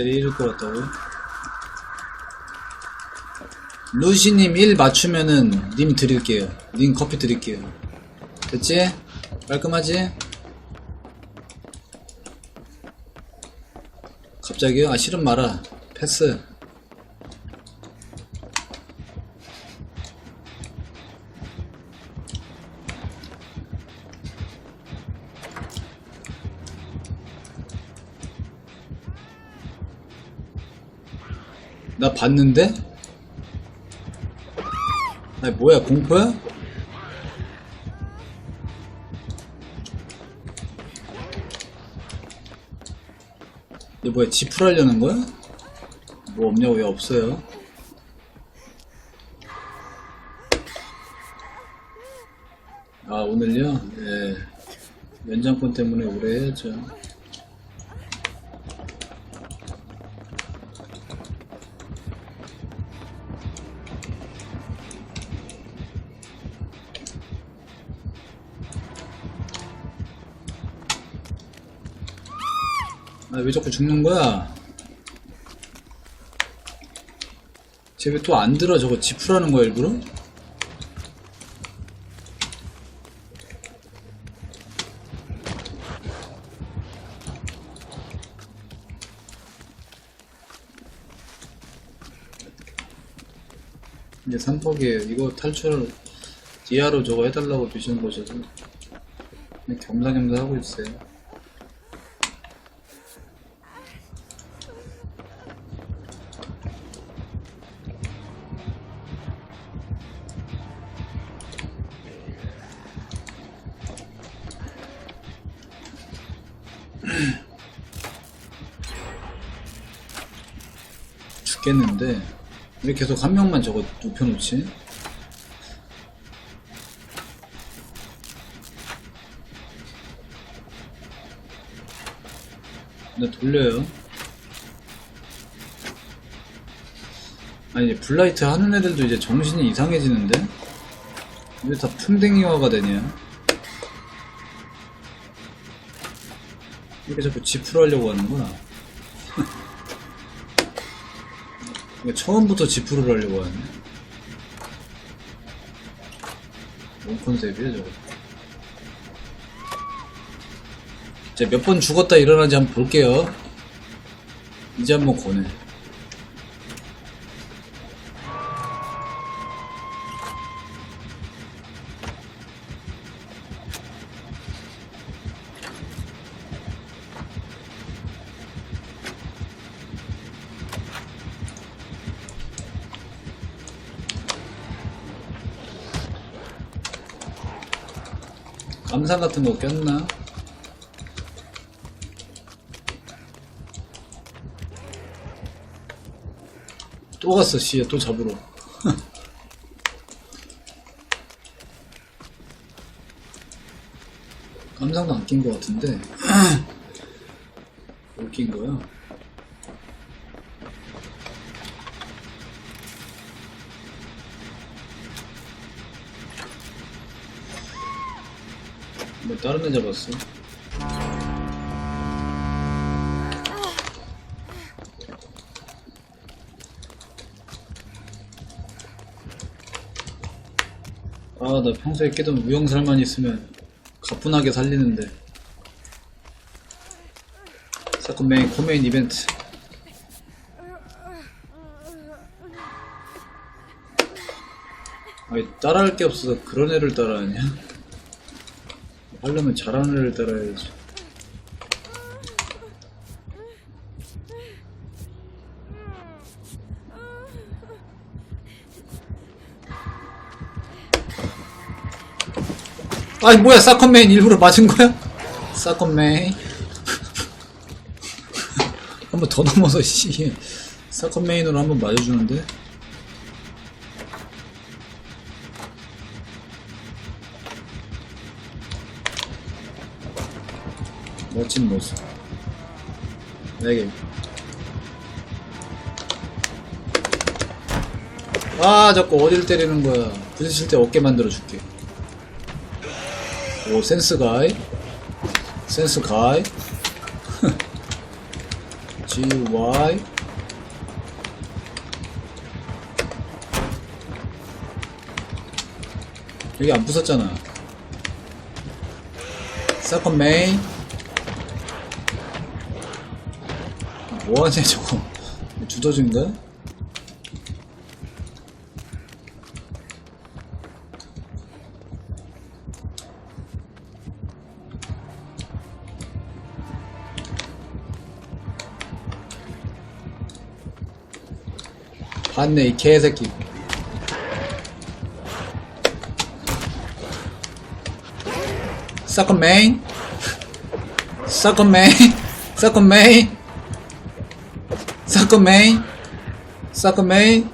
이길 것 같다고? 루시님 1 맞추면은 님 드릴게요. 님 커피 드릴게요. 됐지? 깔끔하지? 갑자기요? 아 싫은 마라. 패스. 나 봤는데? 아니 뭐야 공포야? 이게 뭐야 지풀하려는 거야? 뭐 없냐고 왜 없어요? 아 오늘요? 예 연장권 때문에 오래 해야죠 아 왜 자꾸 죽는 거야? 쟤 왜 또 안 들어 저거 지푸라는 거야 일부러? 이제 삼퍽이에요 이거 탈출 디아로 저거 해달라고 주시는 그냥 겸사겸사 하고 있어요 죽겠는데 왜 계속 한 명만 저거 눕혀놓지? 나 돌려요. 아니 이제 블라이트 하는 애들도 이제 정신이 이상해지는데? 왜 다 풍뎅이화가 되냐? 이렇게 자꾸 지프로 하려고 하는 거야 처음부터 지프를 하려고 하네. 뭔 컨셉이야, 저거. 이제 몇번 죽었다 일어나지 한번 볼게요. 이제 한번 고네. 감상 같은 거 꼈나? 또 갔어, 씨또 잡으러. 감상도 안낀거 같은데. 뭘 낀 거야? 뭐 다른 애 잡았어? 아, 나 평소에 깨던 무용살만 있으면 가뿐하게 살리는데. 사건 메인, 코메인 이벤트. 아니, 따라할 게 없어서 그런 애를 따라하냐? 하려면 잘하는 애를 따라야지. 아니 뭐야 사건맨 일부러 맞은 거야? 사건맨 한번 더 넘어서 씨 사건맨으로 한번 맞아주는데 멋진 모습. 내게. 아 자꾸 어딜 때리는 거야. 부딪힐 때 어깨 만들어 줄게. 오 센스 가이. 센스 가이. G Y 여기 안 부쉈잖아. 세컨 메인 뭐하냐 저거. 두더진가? 봤네 이 개새끼. 세컨 메인 세 컨 메인 세컨 메인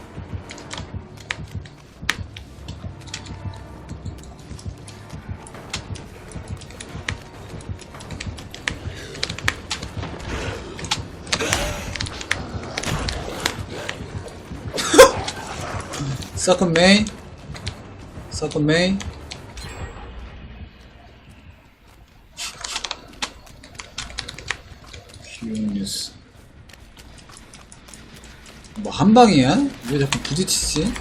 세컨 뭐 한방이야? 왜 자꾸 부딪히지?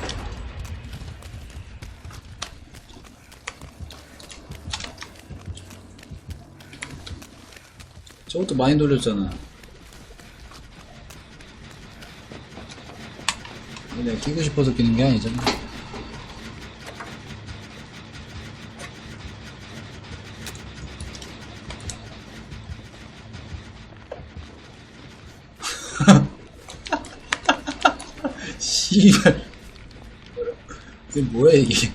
저것도 많이 돌렸잖아 내가 끼고 싶어서 끼는 게 아니잖아 씨발. 이게 뭐야 이게?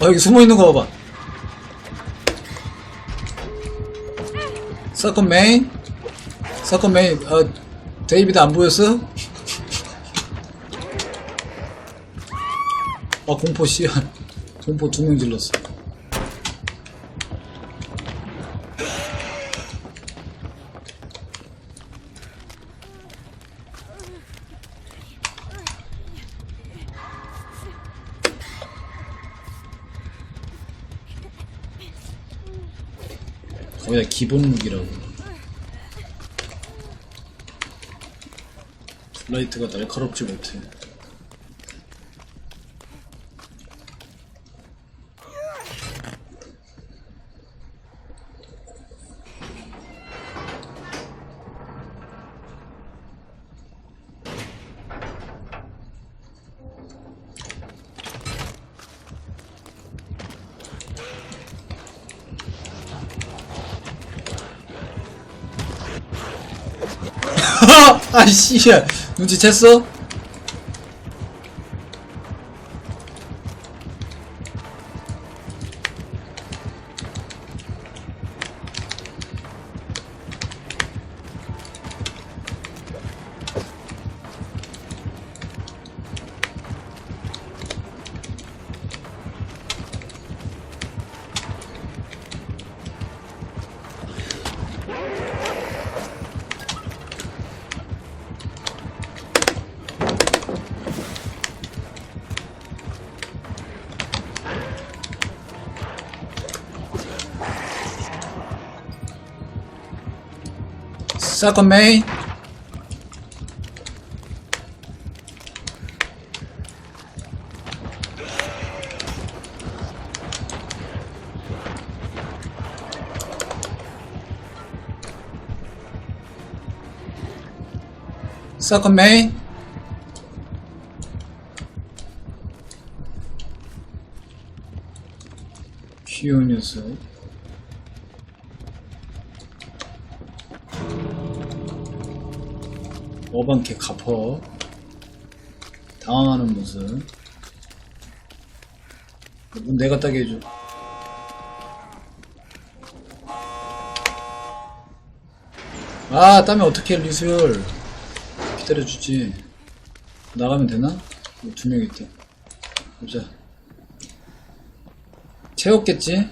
아 여기 숨어있는 거 봐봐. 서컨 메인? 서컨 메인 아 데이비드 안 보였어? 아 공포 씨야 공포 두 명 질렀어 거의 다 기본 무기라고. 블라이트가 날카롭지 못해 아이씨 눈치챘어? Second main Second main 귀여운 녀석 어반캐 갚어 당황하는 모습. 문 내가 따게 해줘. 아 땀에 어떻게 리수열 기다려주지. 나가면 되나? 두 명 있다 보자. 채웠겠지?